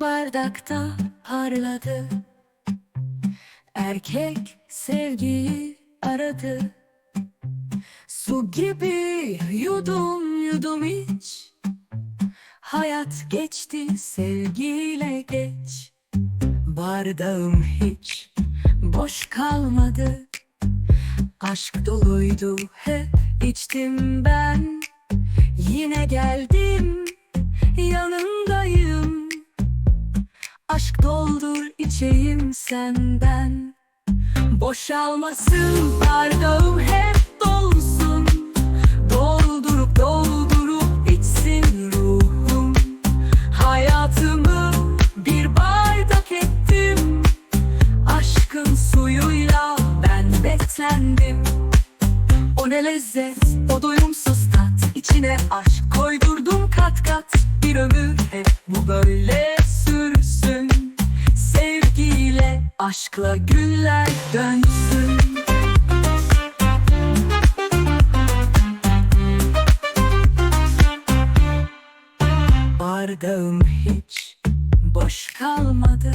bardakta parladı. Erkek sevgiyi aradı. Su gibi yudum yudum iç. Hayat geçti sevgiyle geç. Bardağım hiç boş kalmadı. Aşk doluydu hep içtim ben. Yine geldim yanındayım Aşk doldur içeyim senden. Boşalmasın bardağım hep dolsun. Doldurup doldurup içsin ruhum. Hayatımı bir bardak ettim. Aşkın suyuyla ben beslendim O ne lezzet, o doyumsuz tat. İçine aşk koydurdum kat kat. Bir ömür hep bu böyle aşkla güller dönsün. Bardağım hiç boş kalmadı.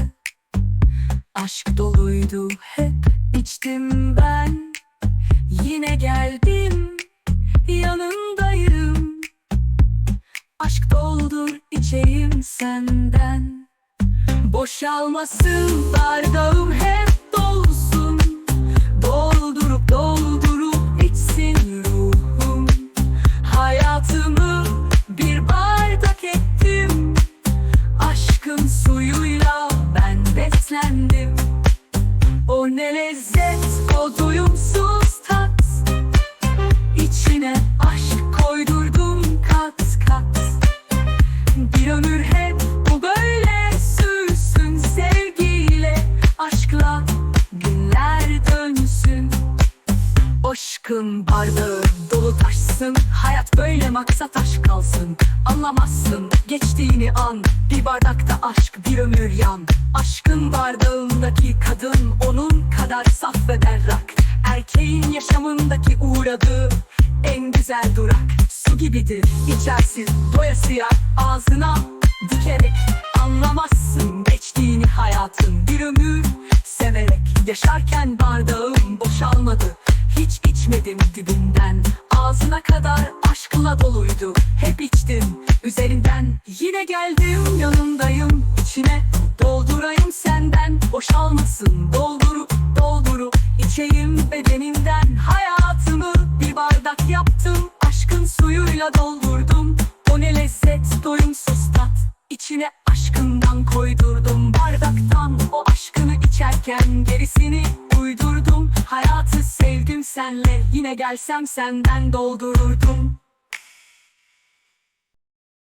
Aşk doluydu hep içtim ben. Yine geldim yanındayım. Aşk doldur içeyim senden Boşalmasın bardağım hep taşsın Hayat böyle maksat aşk kalsın. Anlamazsın. Geçtiğini an. Bir bardakta aşk bir ömür yan. Aşkın bardağındaki kadın Onun kadar saf ve berrak. Erkeğin yaşamındaki uğradığı En güzel durak. Su gibidir içersin doyasıya Ağzına dikerek. Anlamazsın geçtiğini hayatın. Bir ömür severek Yaşarken bardağım boşalmadı. Hiç içmedim dibinden Ağzına kadar aşkla doluydu. Hep içtim üzerinden Yine geldim. Yanındayım içine Doldurayım senden. Boşalmasın doldurup doldurup içeyim bedeninden. Hayatımı bir bardak yaptım Aşkın suyuyla doldurdum. O ne lezzet doyumsuz tat. İçine aşkından koydurdum. Bardaktan O aşkını içerken gerisini senle. Yine gelsem senden doldururdum